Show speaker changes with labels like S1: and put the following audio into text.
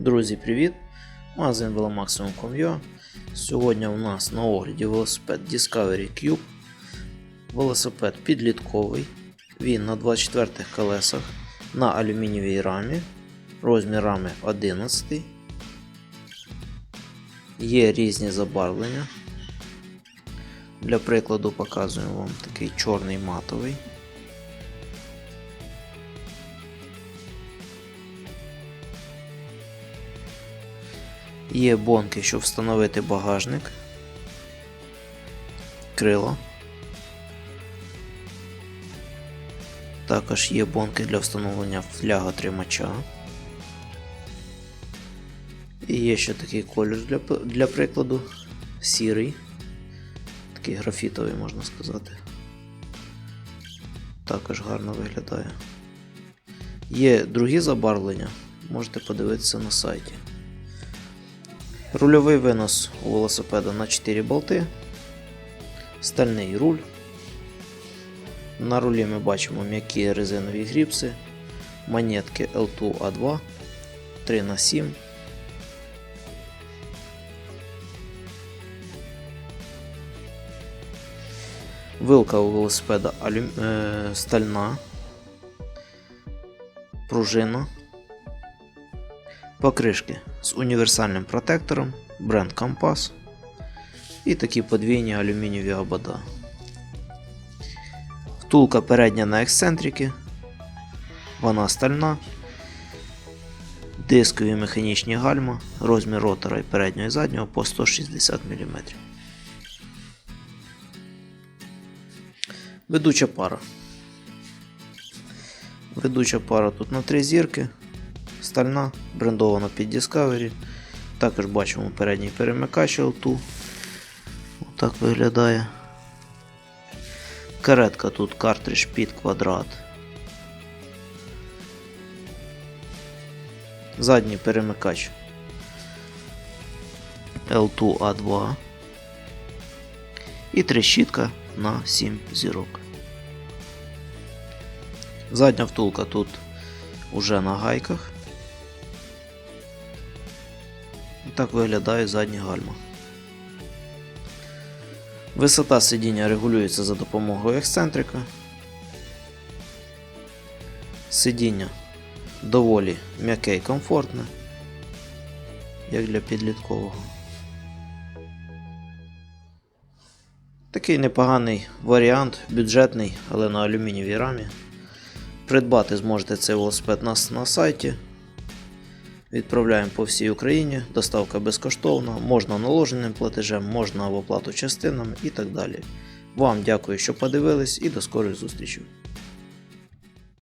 S1: Друзі, привіт! Магазин Velomaximum.com.ua Сьогодні у нас на огляді велосипед Discovery Cube. Велосипед підлітковий. Він на 24 колесах на алюмінієвій рамі. Розмір рами 11. Є різні забарвлення. Для прикладу показуємо вам такий чорний матовий. Є бонки, щоб встановити багажник, крило. Також є бонки для встановлення фляготримача. І є ще такий колір для, для прикладу сірий, такий графітовий, можна сказати. Також гарно виглядає. Є другі забарвлення, можете подивитися на сайті. Рульовий винос у велосипеда на 4 болти, стальний руль. На рулі ми бачимо м'які резинові гріпси, монетки L2A2 3х7. Вилка у велосипеда алю... е... стальна, пружина. Покришки з універсальним протектором, бренд Компас і такі подвійні алюмінієві обода. Втулка передня на ексцентрики, вона стальна, дискові механічні гальма, розмір ротора і переднього і заднього по 160 мм. Ведуча пара. Ведуча пара тут на три зірки стальна, брендована під Discovery. Також бачимо передній перемикач L2. Отак виглядає. Каретка тут картридж під квадрат. Задній перемикач L2A2. І трещітка на 7 зірок. Задня втулка тут уже на гайках. Так виглядає задні гальма. Висота сидіння регулюється за допомогою ексцентрика. Сидіння доволі м'яке і комфортне, як для підліткового. Такий непоганий варіант, бюджетний, але на алюмінієвій рамі. Придбати зможете цей велосипед нас на сайті. Відправляємо по всій Україні, доставка безкоштовна, можна наложеним платежем, можна в оплату частинами і так далі. Вам дякую, що подивились, і до скорих зустрічей.